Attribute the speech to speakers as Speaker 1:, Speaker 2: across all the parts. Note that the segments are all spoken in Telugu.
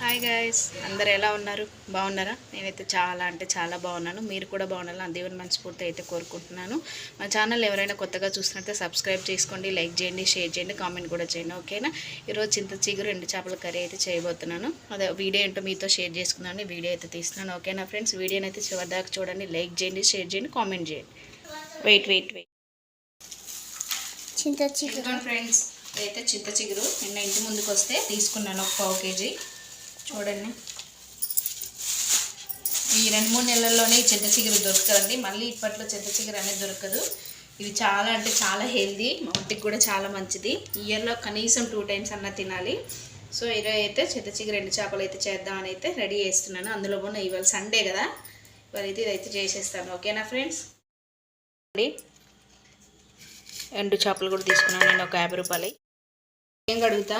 Speaker 1: హాయ్ గాయస్ అందరు ఎలా ఉన్నారు? బాగున్నారా? నేనైతే చాలా అంటే చాలా బాగున్నాను. మీరు కూడా బాగున్నాను నా దేవుని మనస్ఫూర్తి అయితే కోరుకుంటున్నాను. మా ఛానల్ ఎవరైనా కొత్తగా చూసినట్టే సబ్స్క్రైబ్ చేసుకోండి లైక్ చేయండి షేర్ చేయండి కామెంట్ కూడా చేయండి ఓకేనా? ఈరోజు చింత చిగురు రెండు చేపల కర్రీ అయితే చేయబోతున్నాను. అదే వీడియో ఏంటో మీతో షేర్ చేసుకున్నాను వీడియో అయితే తీస్తున్నాను ఓకేనా ఫ్రెండ్స్? వీడియోని అయితే చివరిదాకా చూడండి లైక్ చేయండి షేర్ చేయండి కామెంట్ చేయండి. వెయిట్ వెయిట్ వెయిట్
Speaker 2: చింత చిగురు.
Speaker 1: ఫ్రెండ్స్ అయితే చింత చిగురు. నిన్న ఇంటి ముందుకు వస్తే తీసుకున్నాను ఒక పావు కేజీ. చూడండి. ఈ రెండు మూడు నెలల్లోనే ఈ చింత చిగురు దొరుకుతుందండి. మళ్ళీ ఇప్పట్లో చింత చిగురు అనేది దొరకదు. ఇది చాలా అంటే చాలా హెల్దీ మా ఒంటికి కూడా చాలా మంచిది. ఇయర్లో కనీసం టూ టైమ్స్ అన్న తినాలి. సో ఈరోజు అయితే చెత్త చిగురు రెండు చేపలు అయితే చేద్దామని అయితే రెడీ చేస్తున్నాను. అందులో కూడా ఇవాళ సండే కదా. ఇవాళ అయితే ఇదైతే చేసేస్తాను. ఓకేనా ఫ్రెండ్స్? అండి. ఎండు చేపలు కూడా తీసుకున్నాను. నేను ఒక యాభై రూపాయలు. ఏం కడుగుతా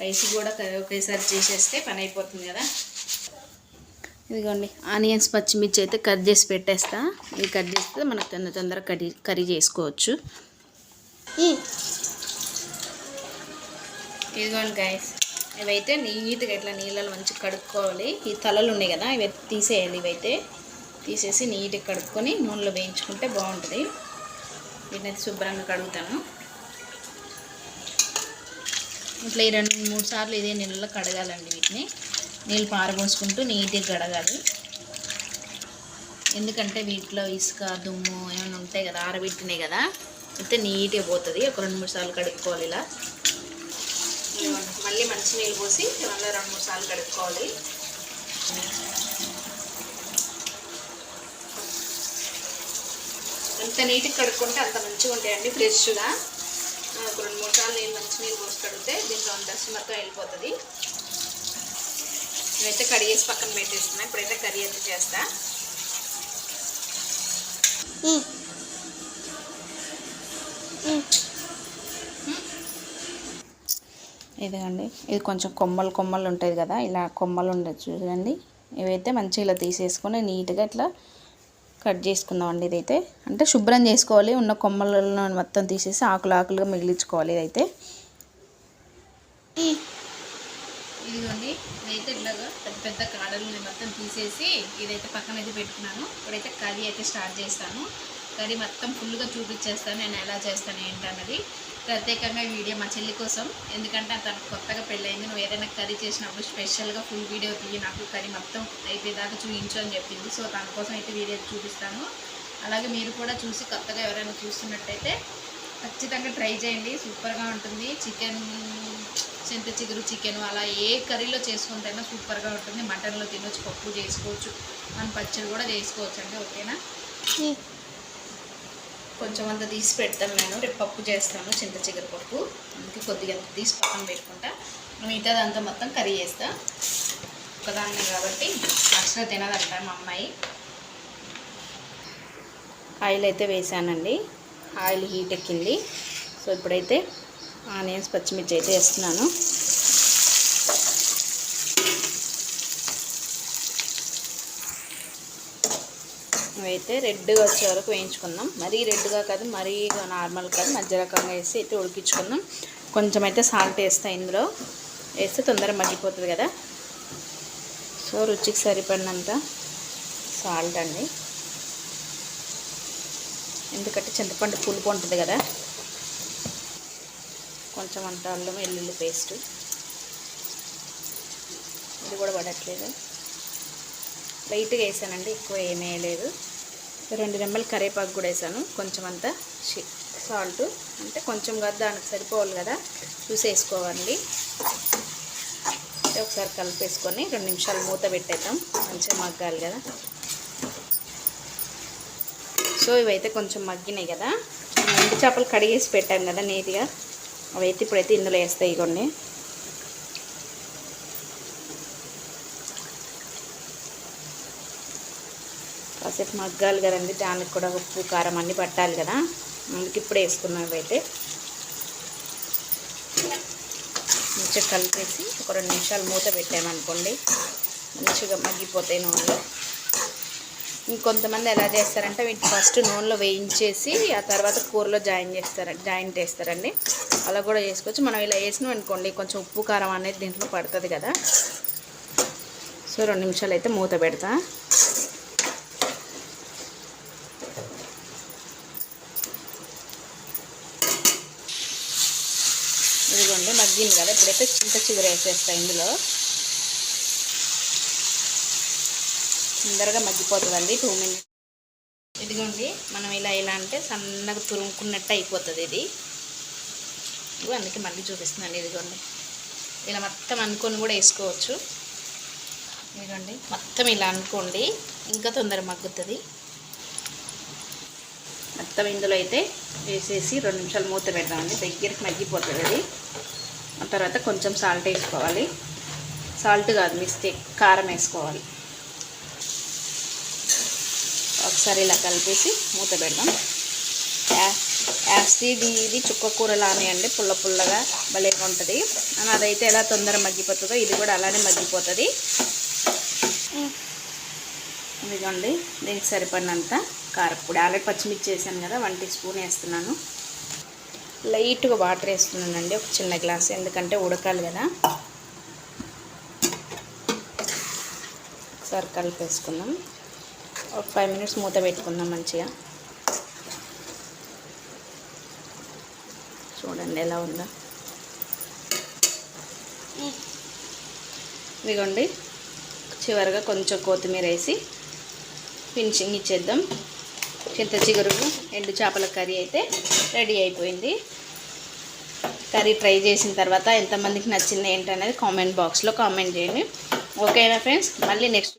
Speaker 1: రైస్ కూడా ఒకేసారి చేసేస్తే పని అయిపోతుంది కదా. ఇదిగోండి ఆనియన్స్ పచ్చిమిర్చి అయితే కట్ చేసి పెట్టేస్తా. ఇది కట్ చేస్తే మనకు తొందర తొందరగా కర్రీ కర్రీ చేసుకోవచ్చు. ఇదిగోండి గాయస్ ఇవైతే నీట్గా ఇట్లా నీళ్ళలో మంచిగా కడుక్కోవాలి. ఈ తలలు ఉన్నాయి కదా ఇవి తీసేయాలి ఇవైతే. తీసేసి నీట్గా కడుక్కొని నూనెలో వేయించుకుంటే బాగుంటుంది. వీటిని అయితే శుభ్రంగా కడుగుతాను. ఇట్లా ఈ రెండు మూడు సార్లు ఇదే నీళ్ళలో కడగాలండి వీటిని. నీళ్ళు పారబోసుకుంటూ నీట్గా కడగాలి. ఎందుకంటే వీటిలో ఇసుక దుమ్ము ఏమైనా ఉంటాయి కదా ఆరబెట్టినాయి కదా అయితే నీట్గా పోతుంది. ఒక రెండు మూడు సార్లు కడుక్కోవాలి ఇలా. మళ్ళీ మంచి నీళ్ళు పోసి మళ్ళీ రెండు మూడు సార్లు కడుక్కోవాలి. ఎంత నీట్గా కడుక్కుంటే అంత మంచిగా ఉంటాయండి ఫ్రెష్గా. ఒక రెండు మూడు సార్లు నీళ్ళు మంచి నీళ్ళు పోసి కడిగితే దీంట్లో డస్ట్ మొత్తం వెళ్ళిపోతుంది. ఇవైతే కడిగేసి పక్కన పెట్టేస్తున్నా. ఇప్పుడైతే కర్రీ అయితే చేస్తా. ఇదిగండి. ఇది కొంచెం కొమ్మలు కొమ్మలు ఉంటుంది కదా ఇలా కొమ్మలు ఉండదు చూడండి. ఇవైతే మంచిగా ఇలా తీసేసుకొని నీట్గా ఇట్లా కట్ చేసుకుందామండి ఇదైతే. అంటే శుభ్రం చేసుకోవాలి ఉన్న కొమ్మలను మొత్తం తీసేసి ఆకులు ఆకులుగా మిగిలించుకోవాలి ఇదైతే. ఇదిగోండి ఇదైతే ఇలాగా పెద్ద పెద్ద కాడలు మొత్తం తీసేసి ఇదైతే పక్కన అయితే పెట్టుకున్నాను. ఇప్పుడైతే కర్రీ అయితే స్టార్ట్ చేస్తాను. కర్రీ మొత్తం ఫుల్గా చూపించేస్తాను నేను ఎలా చేస్తాను ఏంటన్నది. ప్రత్యేకంగా ఈ వీడియో మా చెల్లి కోసం. ఎందుకంటే తనకు కొత్తగా పెళ్ళయింది. నువ్వు ఏదైనా కర్రీ చేసినప్పుడు స్పెషల్గా ఫుల్ వీడియో తీయి. నాకు కర్రీ మొత్తం అయిపోయేదాకా చూపించు అని చెప్పింది. సో తన కోసం అయితే వీడియో చూపిస్తాను. అలాగే మీరు కూడా చూసి కొత్తగా ఎవరైనా చూస్తున్నట్టయితే ఖచ్చితంగా ట్రై చేయండి. సూపర్గా ఉంటుంది. చికెన్ చింత చిగురు చికెన్ అలా ఏ కర్రీలో చేసుకుంటైనా సూపర్గా ఉంటుంది. మటన్లో తినొచ్చు పప్పు చేసుకోవచ్చు. మనం పచ్చడి కూడా చేసుకోవచ్చు అండి. ఓకేనా? కొంచెం అంత తీసి పెడతాను నేను. రేపు పప్పు చేస్తాను చింత చిగురు పప్పు. అందుకే కొద్దిగా అంత తీసి పక్కన పెట్టుకుంటా. మిగతాది మొత్తం కర్రీ చేస్తా. ఒకదాన్ని కాబట్టి అసలు తినదంట మా అమ్మాయి. ఆయిల్ అయితే వేసానండి. ఆయిల్ హీట్ ఎక్కింది. సో ఇప్పుడైతే ఆనియన్స్ పచ్చిమిర్చి అయితే వేస్తున్నాను. అయితే రెడ్గా వచ్చే వరకు వేయించుకుందాం మరీ రెడ్గా కాదు మరీ నార్మల్ కాదు. మధ్య రకంగా వేసి అయితే ఉడికించుకుందాం కొంచెం అయితే సాల్ట్ వేస్తాయి ఇందులో వేస్తే తొందరగా మగ్గిపోతుంది కదా. సో రుచికి సరిపడినంత సాల్ట్ అండి. ఎందుకంటే చింతపండు పులుపు ఉంటుంది కదా. కొంచెం అంత అల్లం వెల్లుల్లి పేస్ట్. ఇది కూడా పడట్లేదు. లైట్గా వేసానండి ఎక్కువ ఏమీ వేయలేదు. రెండు రెమ్మలు కరివేపాకు కూడా వేసాను. కొంచెం అంతా సాల్ట్ అంటే కొంచెం కాదు దానికి సరిపోవాలి కదా. చూసి వేసుకోవాలి ఒకసారి కలిపేసుకొని రెండు నిమిషాలు మూత పెట్టేద్దాం. మంచిగా మగ్గాలి కదా. సో ఇవైతే కొంచెం మగ్గినాయి కదా. ఎండు చేపలు కడిగేసి పెట్టాం కదా నీట్గా. అవైతే ఇప్పుడైతే ఇందులో వేస్తాయి కొన్ని కాసేపు మగ్గాలి కదండి దానికి కూడా ఉప్పు కారం అన్నీ పట్టాలి కదా. అందుకు ఇప్పుడు వేసుకున్నవి అయితే మంచిగా కలిపేసి ఒక రెండు నిమిషాలు మూత పెట్టామనుకోండి మంచిగా మగ్గిపోతాయి నూనెలో. ఇంకొంతమంది ఎలా చేస్తారంటే వీటిని ఫస్ట్ నూనెలో వేయించేసి ఆ తర్వాత కూరలో జాయిన్ చేస్తారు జాయింట్ వేస్తారండి అలా కూడా చేసుకోవచ్చు. మనం ఇలా వేసినాం అనుకోండి కొంచెం ఉప్పు కారం అనేది దీంట్లో పడుతుంది కదా. సో రెండు నిమిషాలు అయితే మూత పెడతా ఇదిగోండి మగ్గింది కదా ఇప్పుడైతే చింత చిగురు వేసేస్తా ఇందులో. తొందరగా మగ్గిపోతుందండి టూ మినిట్స్. ఇదిగోండి మనం ఇలా ఇలా అంటే సన్నగా తురుముకున్నట్టు అయిపోతుంది ఇది. ఇదిగో అందుకే మళ్ళీ చూపిస్తున్నాను ఇదిగోండి. ఇలా మొత్తం అనుకొని కూడా వేసుకోవచ్చు. ఇదిగోండి మొత్తం ఇలా అనుకోండి ఇంకా తొందర మగ్గుతుంది. మొత్తం ఇందులో అయితే వేసేసి రెండు నిమిషాలు మూత పెడదామండి దగ్గరికి మగ్గిపోతుంది అది. ఆ తర్వాత కొంచెం సాల్ట్ వేసుకోవాలి. సాల్ట్ కాదు మిస్టేక్ కారం వేసుకోవాలి. ఒకసారి ఇలా కలిపేసి మూత పెడదాం. యాసిడ్ ఇది చుక్క కూరలానే అండి పుల్ల పుల్లగా భలేగా ఉంటుంది. అని అదైతే ఎలా తొందర మగ్గిపోతుందో ఇది కూడా అలానే మగ్గిపోతుంది. ఇదిగోండి దీనికి సరిపడినంత కారపొడి. ఆల్రెడీ పచ్చిమిర్చి వేసాను కదా వన్ టీ స్పూన్ వేస్తున్నాను. లైట్గా వాటర్ వేస్తున్నానండి ఒక చిన్న గ్లాస్ ఎందుకంటే ఉడకాలి కదా. ఒకసారి కలిపేసుకుందాం. ఒక ఫైవ్ మినిట్స్ మూత పెట్టుకుందాం మంచిగా. చూడండి ఎలా ఉందా. ఇదిగోండి చివరిగా కొంచెం కొత్తిమీర వేసి ఫినిషింగ్ ఇచ్చేద్దాం. చింత చిగురు ఎండు చేపల కర్రీ అయితే రెడీ అయిపోయింది. కర్రీ ట్రై చేసిన తర్వాత ఎంతమందికి నచ్చింది ఏంటనేది కామెంట్ బాక్స్లో కామెంట్ చేయండి. ఓకేనా ఫ్రెండ్స్? మళ్ళీ నెక్స్ట్